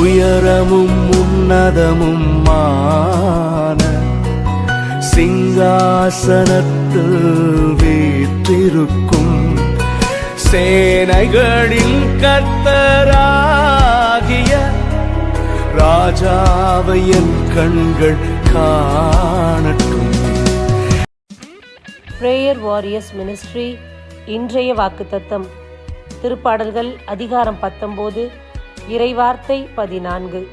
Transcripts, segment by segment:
உயரமும் உன்னதமும் மான சிங்காசனத்தில் வீற்றிருக்கும் சேனைகளின் கர்த்தராகிய ராஜாவை என் கண்கள் காணட்டும். பிரேயர் வாரியர்ஸ் மினிஸ்ட்ரி இன்றைய வாக்குத்தத்தம். திருப்பாடல்கள் அதிகாரம் பத்தொம்போது இறைவார்த்தை பதினான்கு.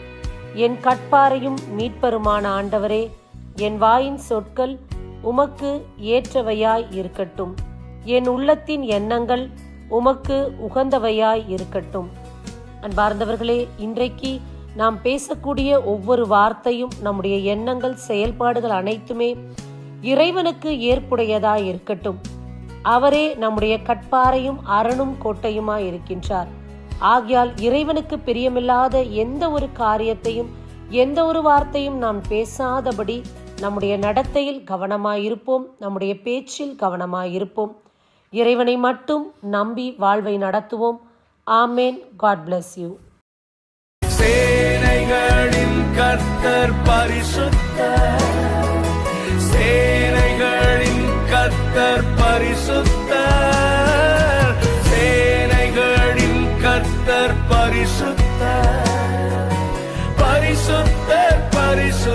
என் கட்பாரையும் மீட்பருமான ஆண்டவரே என் வாயின் சொற்கள் உமக்கு ஏற்றவையாய் இருக்கட்டும். என் உள்ளத்தின் எண்ணங்கள் உமக்கு உகந்தவையாய் இருக்கட்டும். அன்பார்ந்தவர்களே இன்றைக்கு நாம் பேசக்கூடிய ஒவ்வொரு வார்த்தையும் நம்முடைய எண்ணங்கள் செயல்பாடுகள் அனைத்துமே இறைவனுக்கு ஏற்புடையதாய் இருக்கட்டும். அவரே நம்முடைய கட்பாரையும் அரணும் கோட்டையுமாய் இருக்கின்றார். ஆகையால் இறைவனுக்கு பிரியமில்லாத எந்த ஒரு காரியத்தையும் எந்த ஒரு வார்த்தையும் நாம் பேசாதபடி நம்முடைய நடத்தையில் கவனமாயிருப்போம் நம்முடைய பேச்சில் கவனமாயிருப்போம். இறைவனை மட்டும் நம்பி வாழ்வை நடத்துவோம். ஆமேன். காட் பிளஸ் யூ சேனைகளின் கர்த்தர் பரிசுத்த சேனைகளின் கர்த்தர் பரிசுத்த பரிசுத்த பரிசுத்த